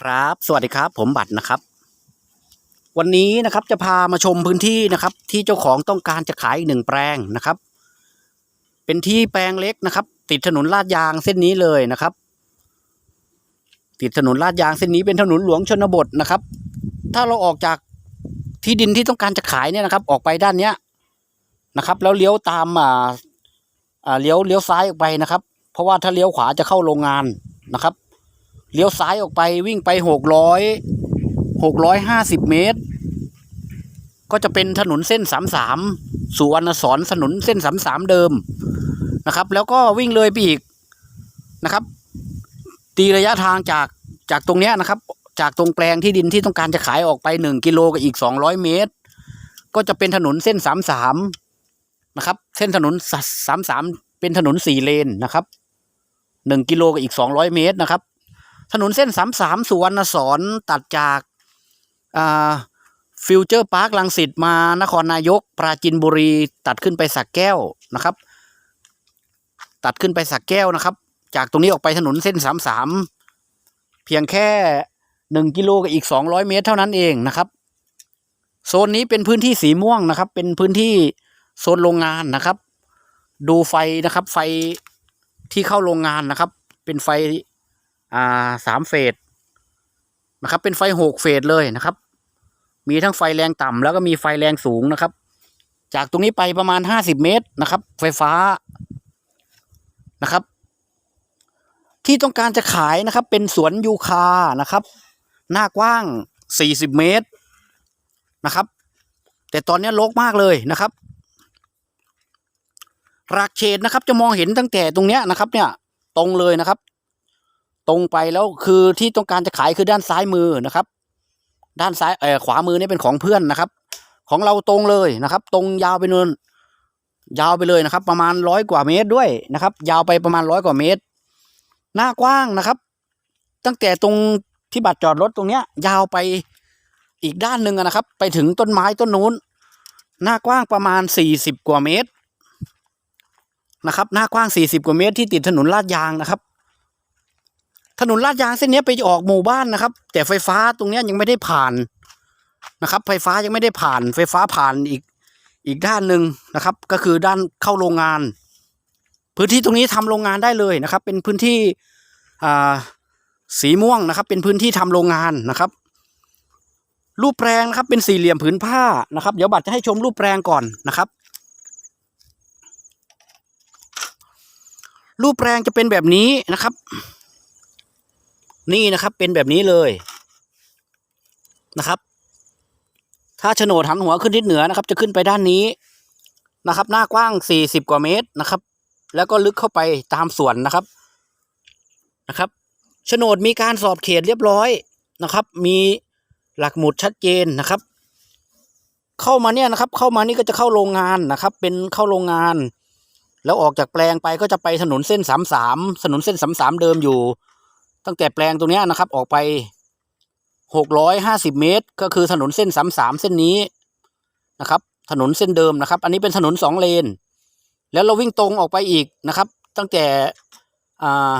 ครับ สวัสดีครับ ผมบัตรนะครับ วันนี้นะครับจะพามาชมพื้นที่นะครับ ที่เจ้าของต้องการจะขายอีกหนึ่งแปลงนะครับ เป็นที่แปลงเล็กนะครับ ติดถนนลาดยางเส้นนี้เลยนะครับ ติดถนนลาดยางเส้นนี้เป็นถนนหลวงชนบทนะครับ ถ้าเราออกจากที่ดินที่ต้องการจะขายเนี่ยนะครับ ออกไปด้านเนี้ยนะครับ แล้วเลี้ยวตามอ่าอ่าเลี้ยวเลี้ยวซ้ายออกไปนะครับ เพราะว่าถ้าเลี้ยวขวาจะเข้าโรงงานนะครับ เลี้ยวซ้ายออกไปวิ่งไปหกร้อยหกร้อยห้าสิบเมตร ก็จะเป็นถนนเส้นสามสามสุวรรณสอนถนนเส้นสามสามเดิมนะครับ แล้วก็วิ่งเลยไปอีกนะครับ ตีระยะทางจากจากตรงเนี้ยนะครับ จากตรงแปลงที่ดินที่ต้องการจะขายออกไปหนึ่งกิโลกับอีกสองร้อยเมตร ก็จะเป็นถนนเส้นสามสามนะครับ เส้นถนนสามสามเป็นถนนสี่เลนนะครับหนึ่งกิโลกับอีกสองร้อยเมตรนะครับ ถนนเส้นสามสามสุวรรณสอนตัดจากาฟิวเจอร์พาร์คลังสิตมานครนายก ปราจินบุรีตัดขึ้นไปสักแก้วนะครับ ตัดขึ้นไปสักแก้วนะครับ จากตรงนี้ออกไปถนนเส้นสามสามเพียงแค่หนึ่งกิโลกับอีกสองร้อยเมตรเท่านั้นเองนะครับโซนนี้เป็นพื้นที่สีม่วงนะครับ เป็นพื้นที่โซนโรงงานนะครับ ดูไฟนะครับ ไฟที่เข้าโรงงานนะครับ เป็นไฟ อ่าสามเฟสนะครับ เป็นไฟหกเฟสเลยนะครับ มีทั้งไฟแรงต่ำแล้วก็มีไฟแรงสูงนะครับ จากตรงนี้ไปประมาณห้าสิบเมตรนะครับ ไฟฟ้านะครับ ที่ต้องการจะขายนะครับ เป็นสวนยูคานะครับ หน้ากว้างสี่สิบเมตรนะครับ แต่ตอนนี้รกมากเลยนะครับรากเฉดนะครับ จะมองเห็นตั้งแต่ตรงเนี้ยนะครับ เนี่ยตรงเลยนะครับ ตรงไปแล้วคือที่ต้องการจะขายคือด้านซ้ายมือนะครับ ด้านซ้ายเออขวามือนี่เป็นของเพื่อนนะครับ ของเราตรงเลยนะครับ ตรงยาวไปเนินยาวไปเลยนะครับ ประมาณร้อยกว่าเมตรด้วยนะครับ ยาวไปประมาณร้อยกว่าเมตร หน้ากว้างนะครับ ตั้งแต่ตรงที่บัตรจอดรถตรงเนี้ย ยาวไปอีกด้านหนึ่งนะครับ ไปถึงต้นไม้ต้นนู้น หน้ากว้างประมาณสี่สิบกว่าเมตรนะครับ หน้ากว้างสี่สิบกว่าเมตรที่ติดถนนลาดยางนะครับ ถนนลาดยางเส้นนี้ไปออกหมู่บ้านนะครับ แต่ไฟฟ้าตรงนี้ยังไม่ได้ผ่านนะครับ ไฟฟ้ายังไม่ได้ผ่าน ไฟฟ้าผ่านอีกอีกด้านหนึ่งนะครับ ก็คือด้านเข้าโรงงาน พื้นที่ตรงนี้ทำโรงงานได้เลยนะครับ เป็นพื้นที่สีม่วงนะครับ เป็นพื้นที่ทำโรงงานนะครับ รูปแปลงนะครับ เป็นสี่เหลี่ยมผืนผ้านะครับ เดี๋ยวบัตรจะให้ชมรูปแปลงก่อนนะครับ รูปแปลงจะเป็นแบบนี้นะครับ นี่นะครับ เป็นแบบนี้เลยนะครับ ถ้าโฉนดหันหัวขึ้นทิศเหนือนะครับ จะขึ้นไปด้านนี้นะครับ หน้ากว้างสี่สิบกว่าเมตรนะครับ แล้วก็ลึกเข้าไปตามสวนนะครับนะครับโฉนดมีการสอบเขตเรียบร้อยนะครับ มีหลักหมุดชัดเจนนะครับ เข้ามาเนี่ยนะครับ เข้ามานี่ก็จะเข้าโรงงานนะครับ เป็นเข้าโรงงาน แล้วออกจากแปลงไปก็จะไปถนนเส้นสามสามถนนเส้นสามสามเดิมอยู่ ตั้งแต่แปลงตรงนี้นะครับออกไปหกร้อยห้าสิบเมตร ก็คือถนนเส้นสามสามเส้นนี้นะครับ ถนนเส้นเดิมนะครับ อันนี้เป็นถนนสองเลน แล้วเราวิ่งตรงออกไปอีกนะครับ ตั้งแต่อ่า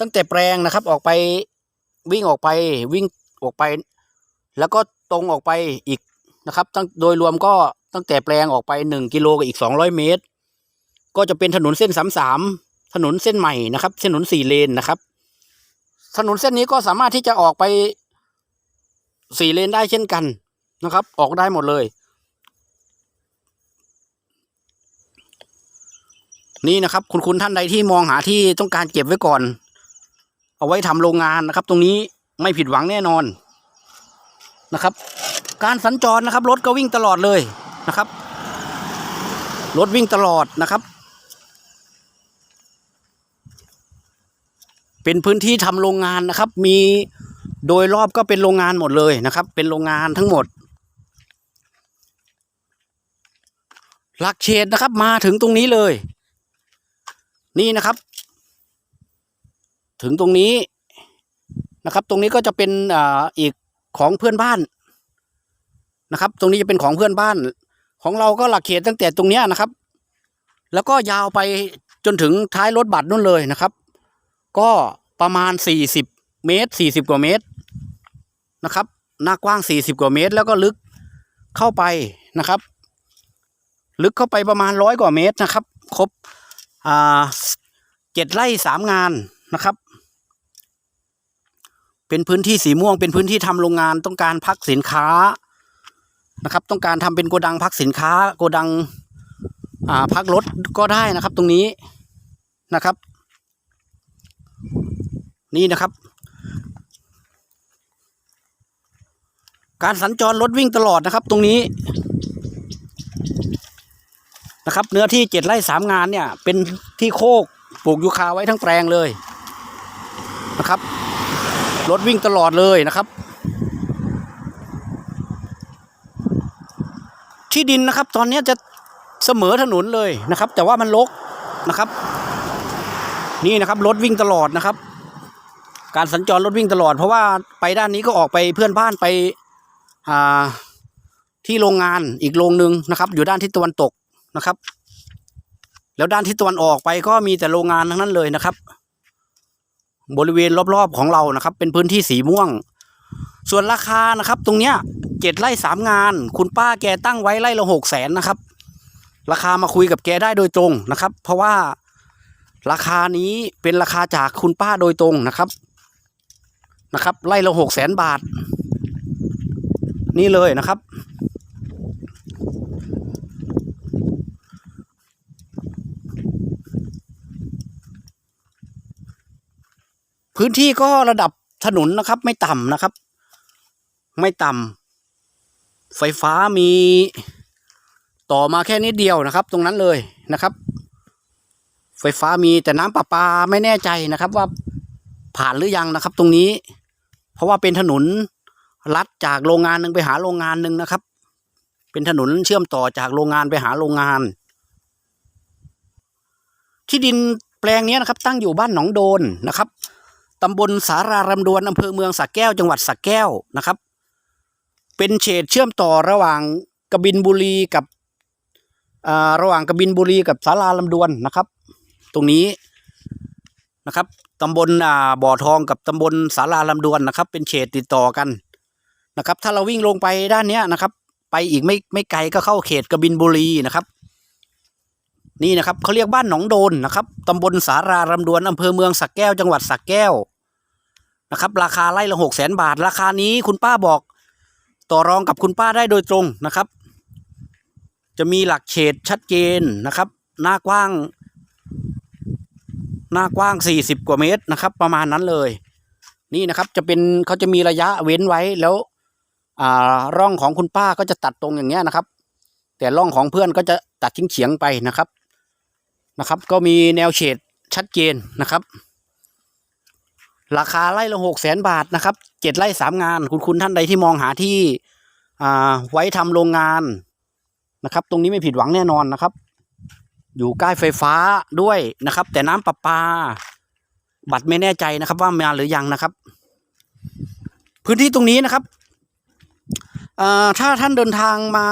ตั้งแต่แปลงนะครับออกไปวิ่งออกไปวิ่งออกไป แล้วก็ตรงออกไปอีกนะครับ ตั้งโดยรวมก็ตั้งแต่แปลงออกไปหนึ่งกิโลกับอีกสองร้อยเมตร ก็จะเป็นถนนเส้นสามสาม ถนนเส้นใหม่นะครับถนนสี่เลนนะครับ ถนนเส้นนี้ก็สามารถที่จะออกไปสี่เลนได้เช่นกันนะครับ ออกได้หมดเลย นี่นะครับ คุณคุณท่านใดที่มองหาที่ต้องการเก็บไว้ก่อน เอาไว้ทำโรงงานนะครับ ตรงนี้ไม่ผิดหวังแน่นอนนะครับ การสัญจรนะครับ รถก็วิ่งตลอดเลยนะครับ รถวิ่งตลอดนะครับ เป็นพื้นที่ทำโรงงานนะครับ มีโดยรอบก็เป็นโรงงานหมดเลยนะครับ เป็นโรงงานทั้งหมด หลักเฉดนะครับมาถึงตรงนี้เลย นี่นะครับ ถึงตรงนี้นะครับ ตรงนี้ก็จะเป็นอ่าอีกของเพื่อนบ้านนะครับ ตรงนี้จะเป็นของเพื่อนบ้าน ของเราก็หลักเขตตั้งแต่ตรงเนี้ยนะครับ แล้วก็ยาวไปจนถึงท้ายรถบัตรนู่นเลยนะครับ ก็ประมาณสี่สิบเมตรสี่สิบกว่าเมตรนะครับ หน้ากว้างสี่สิบกว่าเมตร แล้วก็ลึกเข้าไปนะครับ ลึกเข้าไปประมาณร้อยกว่าเมตรนะครับ ครบอ่าเจ็ดไร่สามงานนะครับ เป็นพื้นที่สีม่วง เป็นพื้นที่ทำโรงงานต้องการพักสินค้านะครับ ต้องการทำเป็นโกดังพักสินค้า โกดังอ่าพักรถก็ได้นะครับ ตรงนี้นะครับ นี่นะครับ การสัญจรรถวิ่งตลอดนะครับ ตรงนี้นะครับ เนื้อที่เจ็ดไร่สามงานเนี่ย เป็นที่โคกปลูกยูคาไว้ทั้งแปลงเลยนะครับรถวิ่งตลอดเลยนะครับ ที่ดินนะครับ ตอนนี้จะเสมอถนนเลยนะครับ แต่ว่ามันรกนะครับ นี่นะครับรถวิ่งตลอดนะครับ การสัญจรรถวิ่งตลอด เพราะว่าไปด้านนี้ก็ออกไปเพื่อนบ้านไปที่โรงงานอีกโรงหนึ่งนะครับ อยู่ด้านทิศตะวันตกนะครับ แล้วด้านทิศตะวันออกไปก็มีแต่โรงงานทั้งนั้นเลยนะครับ บริเวณรอบๆของเรานะครับ เป็นพื้นที่สีม่วง ส่วนราคานะครับ ตรงเนี้ยเจ็ดไร่สามงาน คุณป้าแกตั้งไว้ไร่ละหกแสนนะครับ ราคามาคุยกับแกได้โดยตรงนะครับ เพราะว่าราคานี้เป็นราคาจากคุณป้าโดยตรงนะครับ นะครับไร่ละหกแสนบาท นี่เลยนะครับ พื้นที่ก็ระดับถนนนะครับ ไม่ต่ำนะครับ ไม่ต่ำไฟฟ้ามีต่อมาแค่นิดเดียวนะครับ ตรงนั้นเลยนะครับ ไฟฟ้ามีแต่น้ำประปาไม่แน่ใจนะครับว่าผ่านหรือยังนะครับ ตรงนี้ เพราะว่าเป็นถนนลัดจากโรงงานหนึ่งไปหาโรงงานหนึ่งนะครับ เป็นถนนเชื่อมต่อจากโรงงานไปหาโรงงาน ที่ดินแปลงนี้นะครับ ตั้งอยู่บ้านหนองโดนนะครับตำบลสารารำดวนอำเภอเมืองสักแก้ว จังหวัดสักแก้วนะครับ เป็นเฉดเชื่อมต่อระหว่างกบินบุรีกับอ่าระหว่างกบินบุรีกับสาราลำดวนนะครับ ตรงนี้นะครับ ตำบลอ่าบ่อทองกับตำบลสาราลำดวนนะครับ เป็นเฉดติดต่อกันนะครับ ถ้าเราวิ่งลงไปด้านเนี้ยนะครับ ไปอีกไม่ไม่ไกลก็เข้าเขตกบินบุรีนะครับ นี่นะครับเขาเรียกบ้านหนองโดนนะครับตำบลสารารำดวนอำเภอเมืองสักแก้วจังหวัดสักแก้วนะครับ ราคาไร่ละหกแสนบาท ราคานี้คุณป้าบอกต่อรองกับคุณป้าได้โดยตรงนะครับ จะมีหลักเฉดชัดเจนนะครับ หน้ากว้าง หน้ากว้างสี่สิบกว่าเมตรนะครับ ประมาณนั้นเลย นี่นะครับจะเป็นเขาจะมีระยะเว้นไว้แล้วอ่าร่องของคุณป้าก็จะตัดตรงอย่างเงี้ยนะครับ แต่ร่องของเพื่อนก็จะตัดทิ้งเฉียงๆไปนะครับนะครับ ก็มีแนวเฉดชัดเจนนะครับ ราคาไร่ละหกแสนบาทนะครับเจ็ดไร่สามงาน คุณคุณท่านใดที่มองหาที่อ่าไว้ทำโรงงานนะครับ ตรงนี้ไม่ผิดหวังแน่นอนนะครับ อยู่ใกล้ไฟฟ้าด้วยนะครับ แต่น้ำประปา บัตรไม่แน่ใจนะครับ ว่ามาหรือยังนะครับ พื้นที่ตรงนี้นะครับถ้าท่านเดินทางมา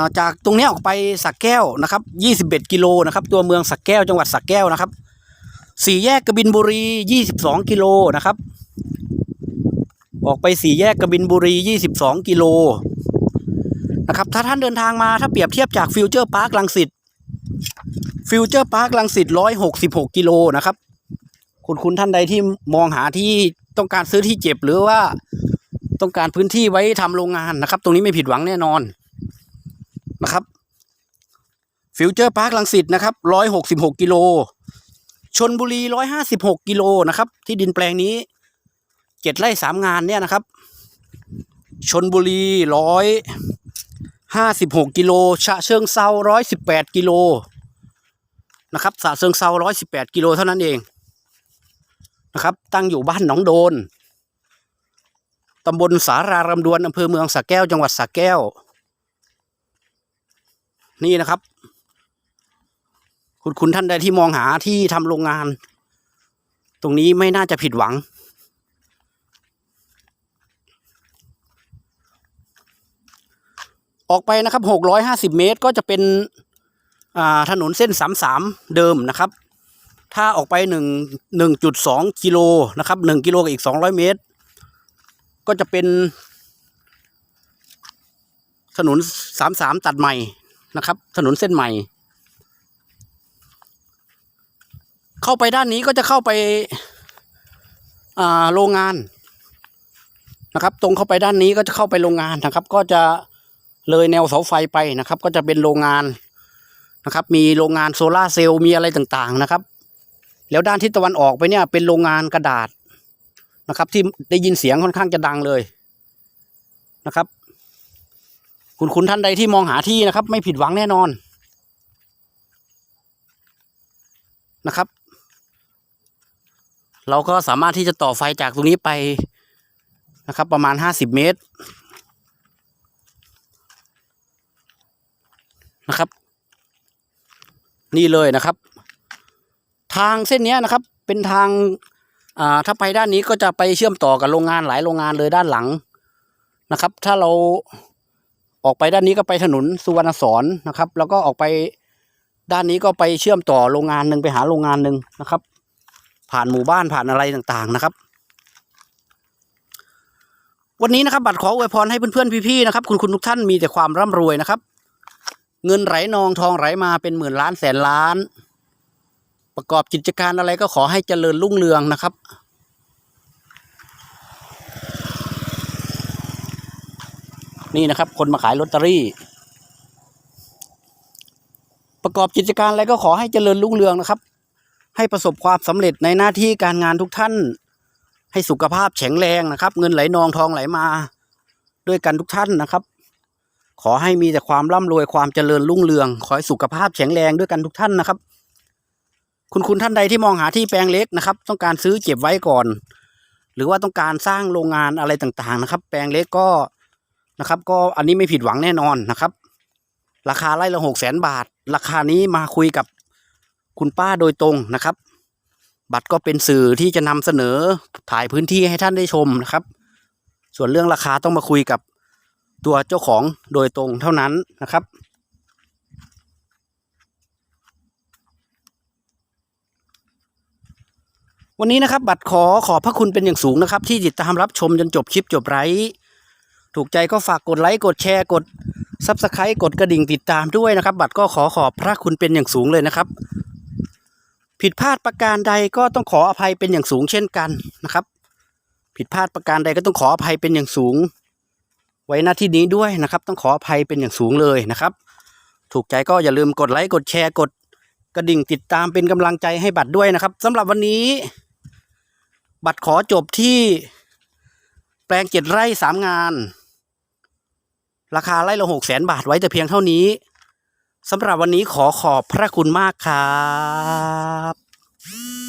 าจากตรงนี้ออกไปสักแก้วนะครับยี่สิบเอ็ดกิโลนะครับ ตัวเมืองสักแก้วจังหวัดสักแก้วนะครับ สี่แยกกบินบุรียี่สิบสองกิโลนะครับ ออกไปสี่แยกกบินบุรียี่สิบสองกิโลนะครับ ถ้าท่านเดินทางมาถ้าเปรียบเทียบจากฟิวเจอร์พาร์คลังสิต ฟิวเจอร์พาร์คลังสิตร้อยหกสิบหกกิโลนะครับ คุณคุณท่านใดที่มองหาที่ต้องการซื้อที่เจ็บหรือว่าต้องการพื้นที่ไว้ทำโรงงานนะครับ ตรงนี้ไม่ผิดหวังแน่นอนนะครับฟิวเจอร์พาร์คลังสิตนะครับร้อยหกสิบหกกิโลชนบุรีร้อยห้าสิบหกกิโลนะครับ ที่ดินแปลงนี้เจ็ดไร่สามงานเนี่ยนะครับชนบุรีร้อยห้าสิบหกกิโลฉะเชิงเซาร้อยสิบแปดกิโล นะครับฉะเชิงเซาร้อยสิบแปดกิโลเท่านั้นเองนะครับ ตั้งอยู่บ้านหนองโดนตำบลสารารำดวนอำเภอเมืองสระแก้วจังหวัดสระแก้ว นี่นะครับ คุณคุณท่านใดที่มองหาที่ทำโรงงาน ตรงนี้ไม่น่าจะผิดหวัง ออกไปนะครับหกร้อยห้าสิบเมตรก็จะเป็น ถนนเส้นสามสามเดิมนะครับ ถ้าออกไปหนึ่งหนึ่งจุดสองกิโลนะครับหนึ่งกิโลกับอีกสองร้อยเมตร ก็จะเป็น ถนนสามสามตัดใหม่นะครับ ถนนเส้นใหม่ เข้าไปด้านนี้ก็จะเข้าไปาโรงงานนะครับ ตรงเข้าไปด้านนี้ก็จะเข้าไปโรงงานนะครับ ก็จะเลยแนวเสาไฟไปนะครับ ก็จะเป็นโรงงาน นะครับ มีโรงงานโซลาเซลล์มีอะไรต่างๆนะครับ แล้วด้านทิศตะวันออกไปเนี่ยเป็นโรงงานกระดาษนะครับ ที่ได้ยินเสียงค่อนข้างจะดังเลยนะครับ คุณคุณท่านใดที่มองหาที่นะครับ ไม่ผิดหวังแน่นอนนะครับ เราก็สามารถที่จะต่อไฟจากตรงนี้ไปนะครับ ประมาณห้าสิบเมตรนะครับ นี่เลยนะครับ ทางเส้นนี้นะครับ เป็นทางอ่าถ้าไปด้านนี้ก็จะไปเชื่อมต่อกับโรงงานหลายโรงงานเลยด้านหลังนะครับ ถ้าเราออกไปด้านนี้ก็ไปถนนสุวรรณสอนนะครับ แล้วก็ออกไปด้านนี้ก็ไปเชื่อมต่อโรงงานหนึ่งไปหาโรงงานหนึ่งนะครับ ผ่านหมู่บ้านผ่านอะไรต่างๆนะครับ วันนี้นะครับบัตรขออวยพรให้เพื่อนๆพี่ๆนะครับ คุณคุณทุกท่านมีแต่ความร่ำรวยนะครับ เงินไหลนองทองไหลมาเป็นหมื่นล้านแสนล้าน ประกอบกิจการอะไรก็ขอให้เจริญรุ่งเรืองนะครับ นี่นะครับ คนมาขายลอตเตอรี่ ประกอบกิจการอะไรก็ขอให้เจริญรุ่งเรืองนะครับ ให้ประสบความสำเร็จในหน้าที่การงานทุกท่าน ให้สุขภาพแข็งแรงนะครับ เงินไหลนองทองไหลมา ด้วยกันทุกท่านนะครับ ขอให้มีแต่ความร่ำรวยความเจริญรุ่งเรือง ขอให้สุขภาพแข็งแรงด้วยกันทุกท่านนะครับ คุณคุณท่านใดที่มองหาที่แปลงเล็กนะครับ ต้องการซื้อเก็บไว้ก่อน หรือว่าต้องการสร้างโรงงานอะไรต่างๆนะครับ แปลงเล็กก็นะครับ ก็อันนี้ไม่ผิดหวังแน่นอนนะครับ ราคาไร่ละหกแสนบาท ราคานี้มาคุยกับคุณป้าโดยตรงนะครับ บัตรก็เป็นสื่อที่จะนำเสนอถ่ายพื้นที่ให้ท่านได้ชมนะครับ ส่วนเรื่องราคาต้องมาคุยกับ ตัวเจ้าของโดยตรงเท่านั้นนะครับ วันนี้นะครับ บัตรขอขอบพระคุณเป็นอย่างสูงนะครับ ที่ติดตามรับชมจนจบคลิปจบไลฟ์ถูกใจก็ฝากกดไลค์กดแชร์กดซับสไครต์กดกระดิ่งติดตามด้วยนะครับ บัตรก็ขอขอบพระคุณเป็นอย่างสูงเลยนะครับ ผิดพลาดประการใดก็ต้องขออภัยเป็นอย่างสูงเช่นกันนะครับ ผิดพลาดประการใดก็ต้องขออภัยเป็นอย่างสูง ไว้หน้าที่นี้ด้วยนะครับ ต้องขออภัยเป็นอย่างสูงเลยนะครับ ถูกใจก็อย่าลืมกดไลค์กดแชร์กดกระดิ่งติดตามเป็นกำลังใจให้บัตรด้วยนะครับสำหรับวันนี้ บัตรขอจบที่แปลงเจ็ดไร่สามงาน ราคาไร่ละหกแสนบาทไว้แต่เพียงเท่านี้สำหรับวันนี้ขอขอบพระคุณมากครับ